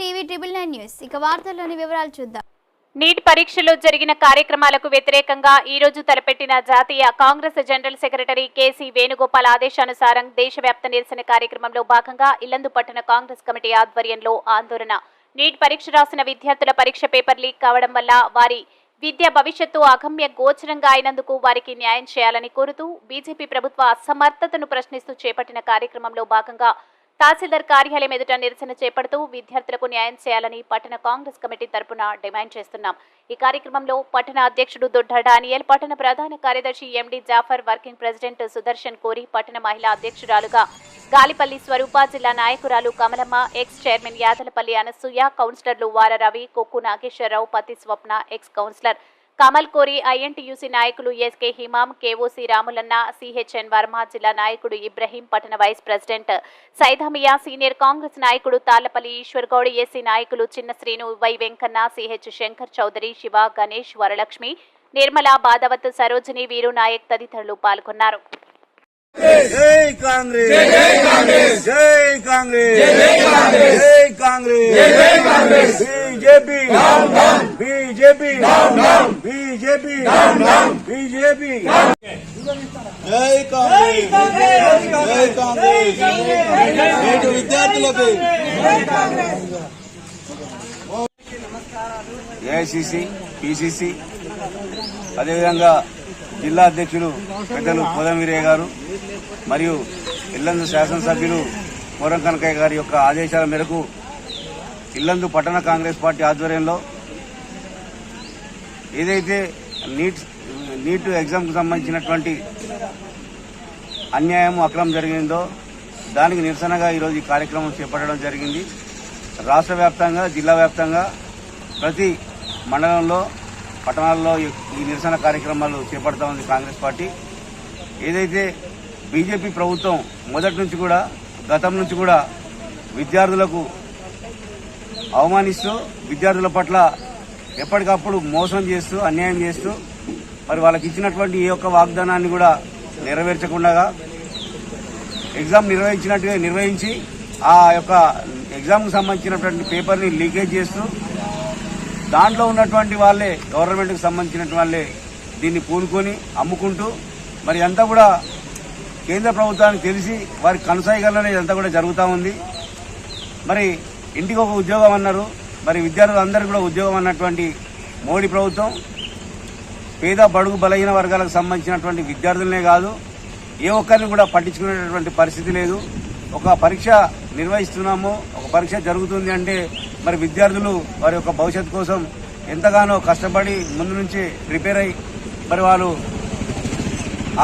TV triple nine news. ఇక వార్తల్లోని వివరాలు చూద్దాం. నీట్ పరీక్షలో జరిగిన కార్యక్రమాలకు వ్యతిరేకంగా ఈ రోజు తలపెట్టిన జాతీయ Congress general secretary KC Venugopal ఆదేశానుసారం దేశవ్యాప్త నిరసన కార్యక్రమంలో భాగంగా ఇల్లందు పట్టణ కాంగ్రెస్ కమిటీ ఆధ్వర్యంలో ఆందోళన. నీట్ పరీక్ష రాసిన విద్యార్థుల పరీక్ష పేపర్ లీక్ కావడం వల్ల వారి విద్య భవిష్యత్తు అగమ్య గోచరంగా అయినందుకు వారికి న్యాయం చేయాలని కోరుతూ బీజేపీ ప్రభుత్వ అసమర్థతను ప్రశ్నిస్తూ చేపట్టిన కార్యక్రమంలో భాగంగా తహసీల్దార్ కార్యాలయం ఎదుట నిరసన చేపడుతూ విద్యార్థులకు న్యాయం చేయాలని పట్టణ కాంగ్రెస్ కమిటీ తరపున డిమాండ్ చేస్తున్నాం. ఈ కార్యక్రమంలో పట్టణ అధ్యక్షుడు దొడ్డ డానియల్ పట్టణ ప్రధాన కార్యదర్శి MD Jafar working president Sudarshan Kori పట్టణ మహిళా అధ్యక్షురాలుగా గాలిపల్లి స్వరూప జిల్లా నాయకురాలు కమలమ్మ ఎక్స్ చైర్మన్ యాదలపల్లి అనసూయ కౌన్సిలర్లు వార రవి కొక్కు నాగేశ్వరరావు పతి స్వప్న ex councillor. Kamal Kori INTUC నాయకులు SK Himam KOC Ramulanna CHN Varma జిల్లా నాయకుడు ఇబ్రహీం పట్టణ vice president Saidamiya senior Congress నాయకుడు తాళ్ళపల్లి ఈశ్వర్ గౌడ్ ఏసీ నాయకులు చిన్న శ్రీను వై వెంకన్న సిహెచ్ శంకర్ చౌదరి శివ గణేష్ వరలక్ష్మి నిర్మల బాధవత్ సరోజిని వీరు నాయక్ తదితరులు పాల్గొన్నారు. జై కాంగ్రెస్! జై కాంగ్రెస్! జై కాంగ్రెస్! జై కాంగ్రెస్. జై Congress. BJP. BJP. BJP. BJP. జై కాంగ్రెస్. జై కాంగ్రెస్. నేటి విద్యార్థులకు. ఏఐసిసి పిసిసి అదేవిధంగా జిల్లా అధ్యక్షులు పెద్దలు పొదమీరయ్య గారు మరియు ఇల్లందు శాసనసభ్యులు కోరం కనకయ్య గారి యొక్క ఆదేశాల మేరకు ఇల్లందు పట్టణ కాంగ్రెస్ పార్టీ ఆధ్వర్యంలో ఏదైతే నీట్ నీట్ ఎగ్జామ్కు సంబంధించినటువంటి అన్యాయం అక్రమం జరిగిందో దానికి నిరసనగా ఈరోజు ఈ కార్యక్రమం చేపట్టడం జరిగింది. రాష్ట్ర వ్యాప్తంగా జిల్లా వ్యాప్తంగా ప్రతి మండలంలో పట్టణాల్లో ఈ నిరసన కార్యక్రమాలు చేపడతా ఉంది కాంగ్రెస్ పార్టీ. ఏదైతే బీజేపీ ప్రభుత్వం మొదటి నుంచి కూడా గతం నుంచి కూడా విద్యార్థులకు అవమానిస్తూ విద్యార్థుల పట్ల ఎప్పటికప్పుడు మోసం చేస్తూ అన్యాయం చేస్తూ మరి వాళ్ళకి ఇచ్చినటువంటి ఈ యొక్క వాగ్దానాన్ని కూడా నెరవేర్చకుండా ఎగ్జామ్ నిర్వహించినట్టుగా నిర్వహించి ఆ యొక్క ఎగ్జామ్కు సంబంధించినటువంటి పేపర్ని లీకేజ్ చేస్తూ దాంట్లో ఉన్నటువంటి వాళ్ళే గవర్నమెంట్కి సంబంధించినటువంటి వాళ్ళే దీన్ని పూనుకొని అమ్ముకుంటూ మరి అంతా కూడా కేంద్ర ప్రభుత్వానికి తెలిసి వారి కనసాగలనే ఇదంతా కూడా జరుగుతూ ఉంది. మరి ఇంటికి ఒక ఉద్యోగం అన్నారు. మరి విద్యార్థులందరూ కూడా ఉద్యోగం అన్నటువంటి మోడీ ప్రభుత్వం పేద బడుగు బలహీన వర్గాలకు సంబంధించినటువంటి విద్యార్థులనే కాదు ఏ ఒక్కరిని కూడా పట్టించుకునేటటువంటి పరిస్థితి లేదు. ఒక పరీక్ష నిర్వహిస్తున్నాము ఒక పరీక్ష జరుగుతుంది అంటే మరి విద్యార్థులు వారి యొక్క భవిష్యత్తు కోసం ఎంతగానో కష్టపడి ముందు నుంచి ప్రిపేర్ అయ్యి మరి వాళ్ళు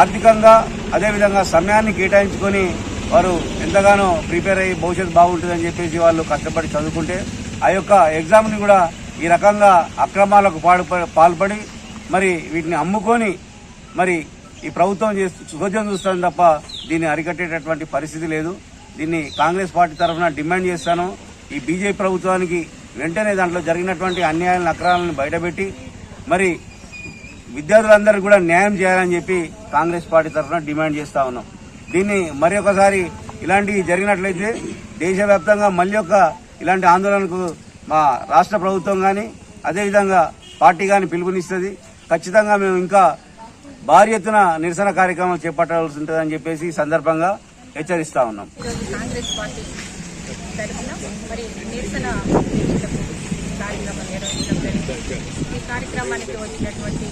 ఆర్థికంగా అదేవిధంగా సమయాన్ని కేటాయించుకొని వారు ఎంతగానో ప్రిపేర్ అయ్యి భవిష్యత్తు బాగుంటుందని చెప్పేసి వాళ్ళు కష్టపడి చదువుకుంటే ఆ యొక్క ఎగ్జామ్ని కూడా ఈ రకంగా అక్రమాలకు పాల్పడి మరి వీటిని అమ్ముకొని మరి ఈ ప్రభుత్వం చేస్తూ సుఖోద్యం చూస్తాను తప్ప దీన్ని అరికట్టేటటువంటి పరిస్థితి లేదు. దీన్ని కాంగ్రెస్ పార్టీ తరఫున డిమాండ్ చేస్తాను. ఈ బీజేపీ ప్రభుత్వానికి వెంటనే దాంట్లో జరిగినటువంటి అన్యాయాలను అక్రమాలను బయటపెట్టి మరి విద్యార్థులందరూ కూడా న్యాయం చేయాలని చెప్పి కాంగ్రెస్ పార్టీ తరఫున డిమాండ్ చేస్తా ఉన్నాం. దీన్ని మరి ఒకసారి ఇలాంటివి జరిగినట్లయితే దేశవ్యాప్తంగా మళ్ళీ ఒక ఇలాంటి ఆందోళనకు మా రాష్ట్ర ప్రభుత్వం కానీ అదేవిధంగా పార్టీ కానీ పిలుపునిస్తుంది. ఖచ్చితంగా మేము ఇంకా భారీ ఎత్తున నిరసన కార్యక్రమం చేపట్టాల్సి ఉంటుందని చెప్పేసి సందర్భంగా హెచ్చరిస్తా ఉన్నాం. కాంగ్రెస్ పార్టీ తరఫున మరి నిరసన కార్యక్రమం నిర్వహించడం జరిగింది. ఈ కార్యక్రమానికి వచ్చినటువంటి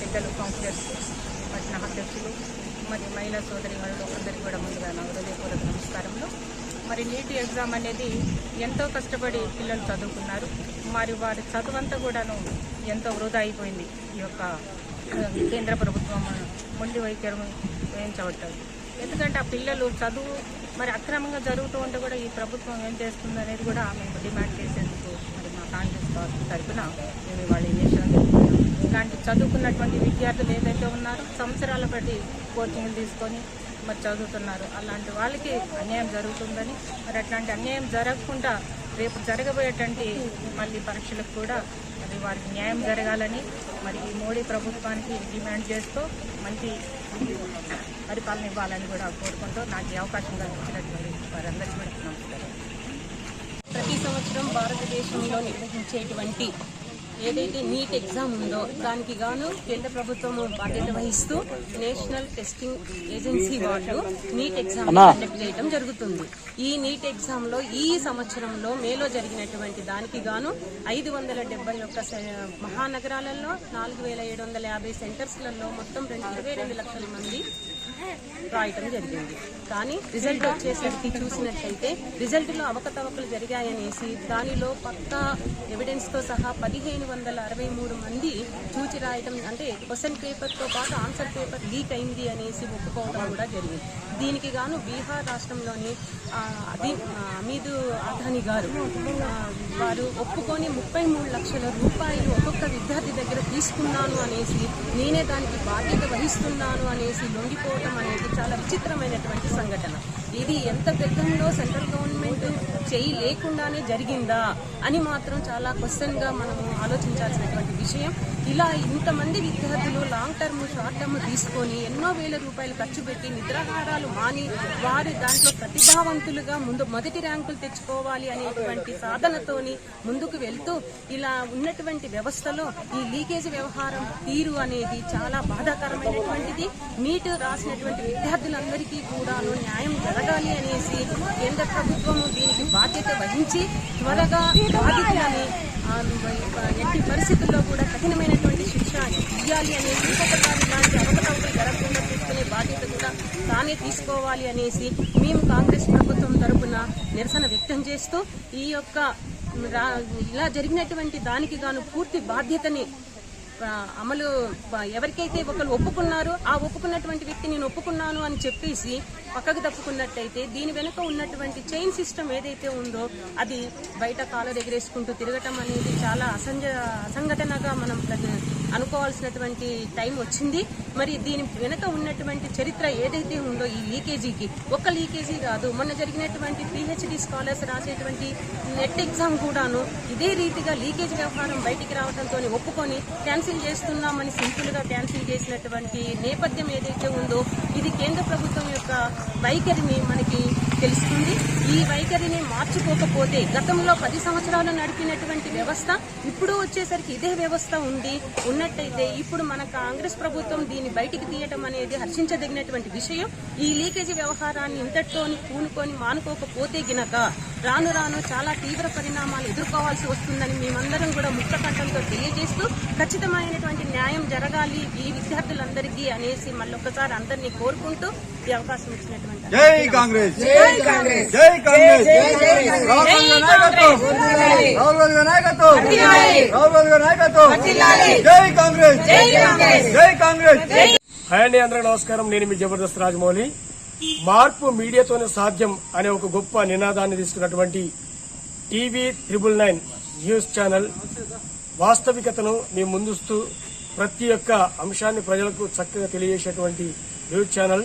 పెద్దలు కౌన్సిలర్స్ పట్టణ అధ్యక్షులు మరి మహిళా సోదరి వాళ్ళు అందరికీ కూడా ముందుగా నా హృదయపూర్వక నమస్కారంలో మరి నీటి ఎగ్జామ్ అనేది ఎంతో కష్టపడి పిల్లలు చదువుకున్నారు. మరి వారి చదువంతా కూడాను ఎంతో వృధా అయిపోయింది. ఈ యొక్క కేంద్ర ప్రభుత్వం మొండి వైఖరి వేయించబడ్డారు ఎందుకంటే ఆ పిల్లలు చదువు మరి అక్రమంగా జరుగుతూ ఉంటే కూడా ఈ ప్రభుత్వం ఏం చేస్తుంది అనేది కూడా మేము డిమాండ్ చేసేందుకు మరి మా కాంగ్రెస్ తరఫున మేము వాళ్ళు ఏం విషయం ఇలాంటి చదువుకున్నటువంటి విద్యార్థులు ఏదైతే ఉన్నారో సంవత్సరాల బట్టి కోచింగ్లు తీసుకొని మరి చదువుతున్నారు. అలాంటి వాళ్ళకి అన్యాయం జరుగుతుందని మరి అట్లాంటి అన్యాయం జరగకుండా రేపు జరగబోయేటువంటి మళ్ళీ పరీక్షలకు కూడా మరి వారికి న్యాయం జరగాలని మరి ఈ మోడీ ప్రభుత్వానికి డిమాండ్ చేస్తూ మంచి పరిపాలన ఇవ్వాలని కూడా కోరుకుంటూ నాకు ఈ అవకాశం కల్పించినటువంటి వారందరికీ నమస్కారం. ప్రతి సంవత్సరం భారతదేశంలో నిర్వహించేటువంటి ఏదైతే నీట్ ఎగ్జామ్ ఉందో దానికి గాను కేంద్ర ప్రభుత్వం బాధ్యత వహిస్తూ నేషనల్ టెస్టింగ్ ఏజెన్సీ వాళ్ళు నీట్ ఎగ్జామ్ కండక్ట్ చేయడం జరుగుతుంది. ఈ నీట్ ఎగ్జామ్లో ఈ సంవత్సరంలో మేలో జరిగినటువంటి దానికి గాను ఐదు వందల డెబ్బై ఒక్క మహానగరాలలో నాలుగు వేల ఏడు వందల యాభై సెంటర్స్లలో మొత్తం రెండు ఇరవై రెండు లక్షల మంది రాయటం జరిగింది. కానీ రిజల్ట్ వచ్చేసరికి చూసినట్లయితే రిజల్ట్లో అవకతవకలు జరిగాయనేసి దానిలో పక్కా ఎవిడెన్స్తో సహా పదిహేను వందల అరవై మూడు మంది చూచి రాయటం అంటే క్వశ్చన్ పేపర్తో పాటు ఆన్సర్ పేపర్ లీక్ అయింది అనేసి ఒప్పుకోవడం కూడా జరిగింది. దీనికి గాను బీహార్ రాష్ట్రంలోని ఆ, అమీదు అథానీ గారు వారు ఒప్పుకొని ముప్పై మూడు లక్షల రూపాయలు ఒక్కొక్క విద్యార్థి దగ్గర తీసుకున్నాను అనేసి నేనే దానికి బాధ్యత వహిస్తున్నాను అనేసి లొంగిపోవటం అనేది చాలా విచిత్రమైనటువంటి సంఘటన. ఇది ఎంత పెద్దంలో సెంట్రల్ గవర్నమెంట్ చేయి లేకుండానే జరిగిందా అని మాత్రం చాలా క్వశ్చన్గా మనం మనము ఆలోచించాల్సినటువంటి విషయం. ఇలా ఇంతమంది విద్యార్థులు లాంగ్ టర్మ్ షార్ట్ టర్మ్ తీసుకొని ఎన్నో వేల రూపాయలు ఖర్చు పెట్టి నిద్రాహారాలు మాని వారి దాంట్లో ప్రతిభావంతులుగా ముందు మొదటి ర్యాంకులు తెచ్చుకోవాలి అనేటువంటి సాధనతోని ముందుకు వెళ్తూ ఇలా ఉన్నటువంటి వ్యవస్థలో ఈ లీకేజ్ వ్యవహారం తీరు అనేది చాలా బాధాకరమైనటువంటిది. నీట్ రాసినటువంటి విద్యార్థులందరికీ కూడా న్యాయం జరగాలి అనేసి కేంద్ర ప్రభుత్వం దీనికి బాధ్యత వహించి త్వరగా బాధితులని ఎట్టి పరిస్థితుల్లో కూడా కఠినమైనటువంటి శిక్ష ఇవ్వాలి అనేసి ఇంకొకసారి ఇలాంటి అవకతవకలు జరగకుండా తీసుకునే బాధ్యత కూడా తానే తీసుకోవాలి అనేసి మేము కాంగ్రెస్ ప్రభుత్వం తరఫున నిరసన వ్యక్తం చేస్తూ ఈ యొక్క రా- ఇలా జరిగినటువంటి దానికి గాను పూర్తి బాధ్యతని అమలు ఎవరికైతే ఒకరు ఒప్పుకున్నారో ఆ ఒప్పుకున్నటువంటి వ్యక్తి నేను ఒప్పుకున్నాను అని చెప్పేసి పక్కకు తప్పుకున్నట్టయితే దీని వెనుక ఉన్నటువంటి చైన్ సిస్టమ్ ఏదైతే ఉందో అది బయట కాలర్ ఎగరేసుకుంటూ తిరగటం అనేది చాలా అసంజ అసంఘటనగా మనం అనుకోవాల్సినటువంటి టైం వచ్చింది. మరి దీని వెనక ఉన్నటువంటి చరిత్ర ఏదైతే ఉందో ఈ లీకేజీకి ఒక్క లీకేజీ కాదు మొన్న జరిగినటువంటి పిహెచ్డి స్కాలర్స్ రాసేటువంటి నెట్ ఎగ్జామ్ కూడాను ఇదే రీతిగా లీకేజ్ వ్యవహారం బయటికి రావడంతో ఒప్పుకొని క్యాన్సిల్ చేస్తున్నామని సింపుల్గా క్యాన్సిల్ చేసినటువంటి నేపథ్యం ఏదైతే ఉందో ఇది కేంద్ర ప్రభుత్వం యొక్క వైఖరిని మనకి తెలుస్తుంది. ఈ వైఖరిని మార్చుకోకపోతే గతంలో పది సంవత్సరాలు నడిపినటువంటి వ్యవస్థ ఇప్పుడు వచ్చేసరికి ఇదే వ్యవస్థ ఉంది ఉన్నట్టయితే ఇప్పుడు మన కాంగ్రెస్ ప్రభుత్వం దీన్ని బయటికి తీయటం అనేది హర్షించదగినటువంటి విషయం. ఈ లీకేజీ వ్యవహారాన్ని ఇంతటితోని పూనుకొని మానుకోకపోతే గినక రాను రాను చాలా తీవ్ర పరిణామాలు ఎదుర్కోవాల్సి వస్తుందని మేమందరం కూడా ముక్త కంఠంతో తెలియజేస్తూ ఖచ్చితమైనటువంటి న్యాయం జరగాలి ఈ విద్యార్థులందరికీ అనేసి మళ్ళొకసారి అందరినీ కోరుకుంటూ ఈ అవకాశం ఇచ్చినటువంటి జై కాంగ్రెస్. జై కాంగ్రెస్. జై కాంగ్రెస్. రాహుల్ గాంధీ నాయకత్వం రాహుల్ గాంధీ నాయకత్వం రాహుల్ గాంధీ నాయకత్వం జై కాంగ్రెస్. జై కాంగ్రెస్. హాయ్ అండి అందరికీ నమస్కారం. నేను మీ జబర్దస్త్ రాజమౌళి. మార్పు మీడియాతోనే సాధ్యం అనే ఒక గొప్ప నినాదాన్ని తీసుకున్నటువంటి TV triple nine news channel వాస్తవికతను మీ ముందుస్తూ ప్రతి ఒక్క అంశాన్ని ప్రజలకు చక్కగా తెలియజేసేటువంటి news channel.